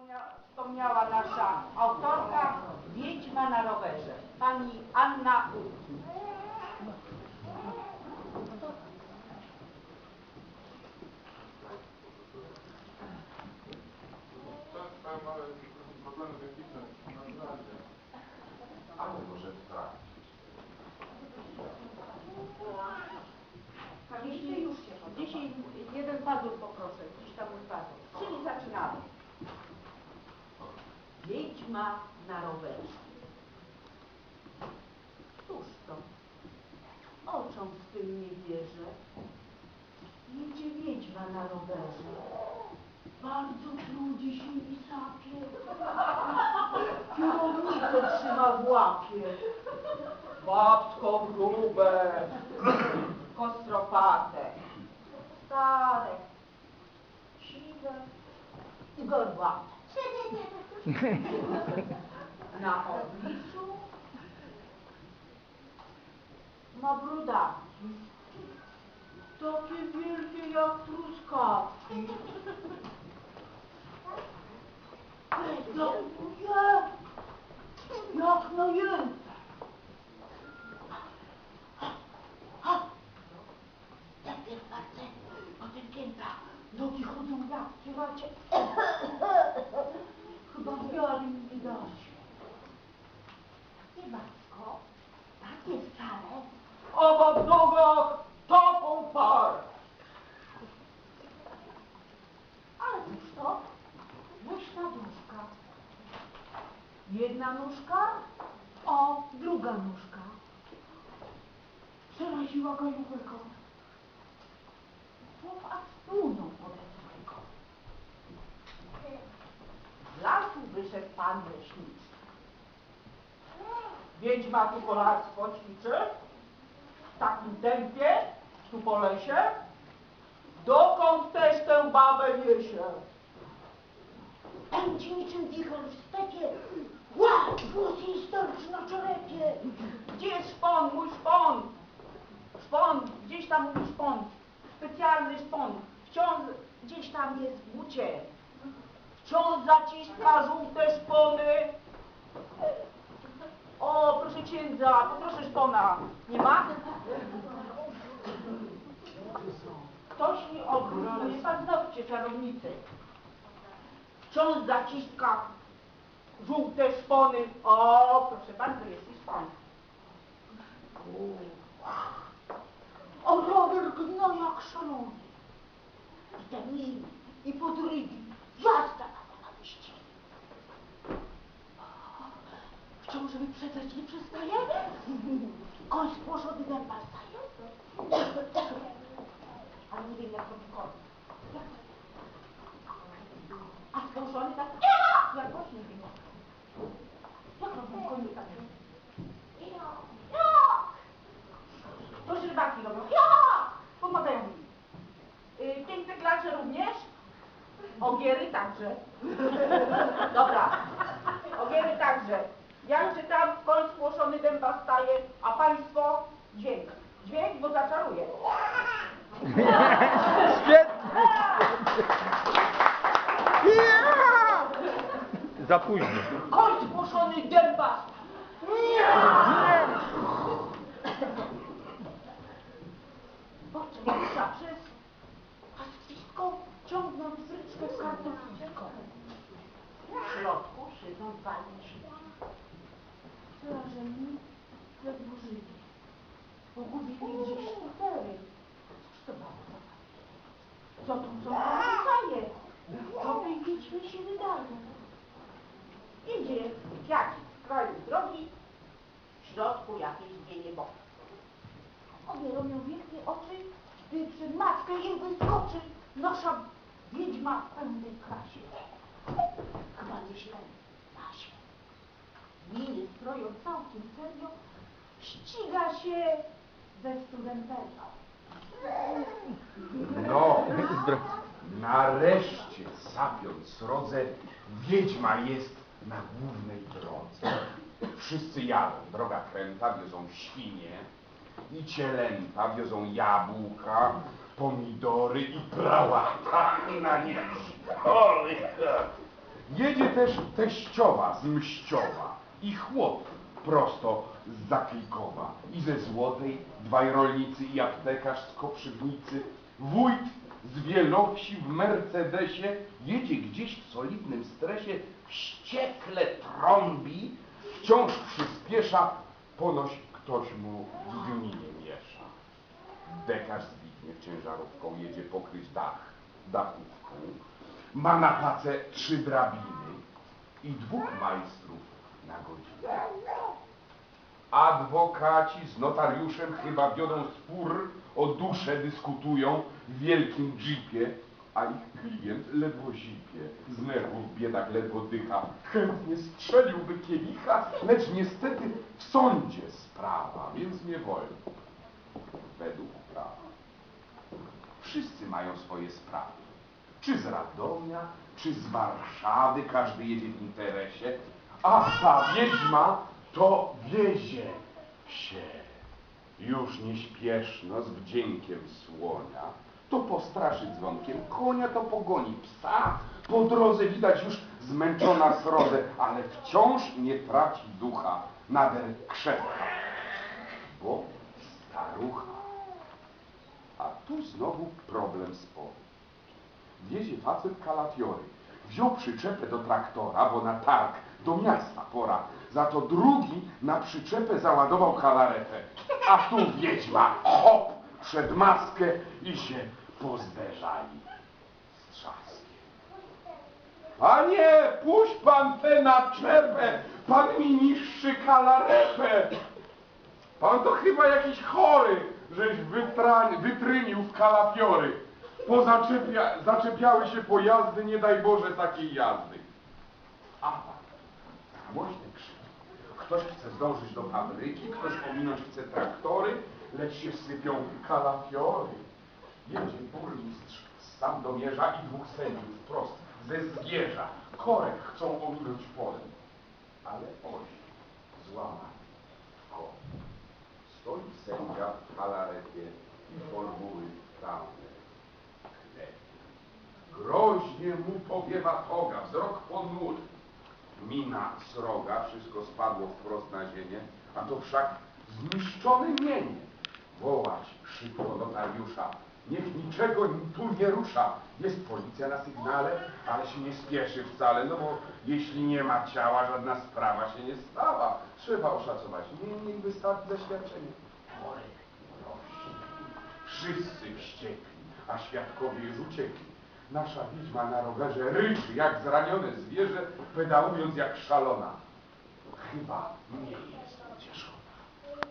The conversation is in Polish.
wspomnia- wspomniała nasza autorka, Wiedźma na rowerze, pani Anna U. Tam jeden pazur poproszę, gdzieś tam pazur. Wiedźma na rowerze. Cóż to? Oczom swym nie wierzę. Jedzie wiedźma na rowerze. Bardzo trudzi się i sapie. Kierownicę trzyma w łapie. Babsko grube, kostropate, stare, siwe i gorłate. Na obliczu ma brudaki, takie wielkie jak truskawki. No, jak, jak najęte. Ha! Najpierw palce, potem pięta. Nogi chodzą jak kiewacie. Chyba wiary mi nie dacie. Nie matko, takie wcale. Oba w nogach topą par. Ale cóż to? Łyżna nóżka. Jedna nóżka, O, druga nóżka. przeraziła gajowego. Słów a splunął podeszłego. Z lasu wyszedł pan leśniczy. Wiedźma tu kolarstwo ćwiczy, w takim tempie, tu po lesie. Dokąd też tę babę niesie? Pędzi niczym wicher w stepie. Ła, włos jej starczy na czerepie. Gdzie jest szpon, mój szpon? Szpon, gdzieś tam mój szpon. Specjalny szpon. Wciąż gdzieś tam jest w bucie. Wciąż zaciska żółte szpony. O, proszę księdza, poproszę szpona. Nie ma? Ktoś mi obrócił paznokcie czarownicy. Wciąż zaciska żółte szpony. O, proszę bardzo, jest i szpon. O, rower gno jak szalony. I ten mil, i podrygi. Jazda na to na wyścig. Wciąż wyprzedzać nie przestaje? Koń spłoszony dęba staje. Ale nie wiem jak. Jak to? A spłoszony tak? Jak właśnie nie wiem. Jak robią konie tak? To żyrwaki robią. Ja! Pomagają mi. Y, Piękne klacze również? Ogiery także. Dobra. Ogiery także. Ja czytam, koń spłoszony dęba staje, a państwo dźwięk. Dźwięk, bo zaczaruje. Za późno. Koń Co tu co zaje? Co tej wiedźmy się wydaje? Idzie jakiś w kraju drogi, w środku jakieś zmienie boku. Obie robią wielkie oczy, gdy przed matkę im wyskoczy nasza wiedźma w pełnej krasie. Chyba nieźle pasie. Miny stroją całkiem serio, ściga się ze studenterią. No, nareszcie sapiąc srodze, wiedźma jest na głównej drodze. Wszyscy jadą, droga kręta, wiozą świnie i cielęta, wiozą jabłka, pomidory i prałata na nie. Jedzie też teściowa z Mściowa i chłop prosto z Zaklikowa i ze Złotej dwaj rolnicy i aptekarz z Koprzywnicy, wójt z Wielowsi w Mercedesie jedzie gdzieś w solidnym stresie, wściekle trąbi, wciąż przyspiesza, ponoć ktoś mu w gminie miesza. Dekarz Zbigniew ciężarówką jedzie pokryć dach dachówką. Ma na pace trzy drabiny i dwóch majstrów na godzinę. Adwokaci z notariuszem chyba wiodą spór, o duszę dyskutują w wielkim jeepie, a ich klient ledwo zipie, z nerwów biedak ledwo dycha, chętnie strzeliłby kielicha, lecz niestety w sądzie sprawa, więc nie wolno według prawa. Wszyscy mają swoje sprawy. Czy z Radomia, czy z Warszawy, każdy jedzie w interesie, a ta wiedźma to wiezie się. Już nieśpieszno, z wdziękiem słonia, to postraszy dzwonkiem konia, to pogoni psa. Po drodze widać już zmęczona srodze, ale wciąż nie traci ducha, nader krzepka, bo starucha. A tu znowu problem spory. Wiezie facet kalafiory. Wziął przyczepę do traktora, bo na targ do miasta pora. Za to drugi na przyczepę załadował kalaretę. A tu wiedźma, hop, przed maskę i się pozderzali z trzaskiem. Panie, puść pan tę naczepę, pan mi niszczy kalaretę. Pan to chyba jakiś chory, żeś wytrynił w kalafiory. Pozaczepia, zaczepiały się pojazdy, nie daj Boże takiej jazdy. Głośny krzyk. Ktoś chce zdążyć do fabryki, ktoś ominąć chce traktory, lecz się sypią kalafiory. Jedzie burmistrz z Sandomierza i dwóch sędziów wprost ze Zgierza. Korek chcą ominąć polem, ale oś złamana w koło. Stoi sędzia w kalarecie i formuły prawne. Groźnie mu powiewa toga, wzrok ponury. Mina sroga, wszystko spadło wprost na ziemię, a to wszak zniszczone mienie. Wołać szybko notariusza, niech niczego tu nie rusza. Jest policja na sygnale, ale się nie spieszy wcale, no bo jeśli nie ma ciała, żadna sprawa się nie stała. Trzeba oszacować. Nie, niech wystarczy zaświadczenie. Worek. Wszyscy wściekli, a świadkowie już uciekli. Nasza wiedźma na rowerze ryczy jak zranione zwierzę, pedałując jak szalona. Chyba nie.